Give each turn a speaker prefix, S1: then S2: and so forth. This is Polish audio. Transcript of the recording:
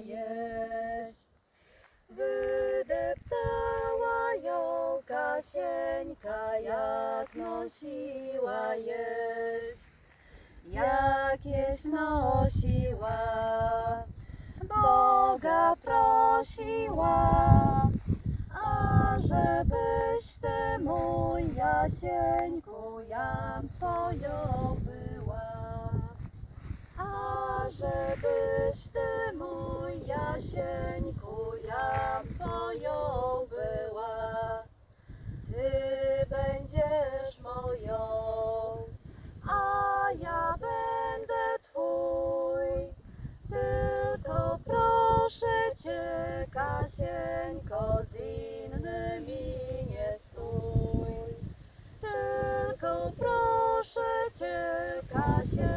S1: jeść. Wydeptała ją Kasieńka, jak nosiła jeść, jakieś nosiła, Boga prosiła, a żebyś ty mój Jasieńku, jam twoją była, a żebyś ty mój Kasieńko, z innymi nie stój. Tylko proszę Cię, Kasieńko,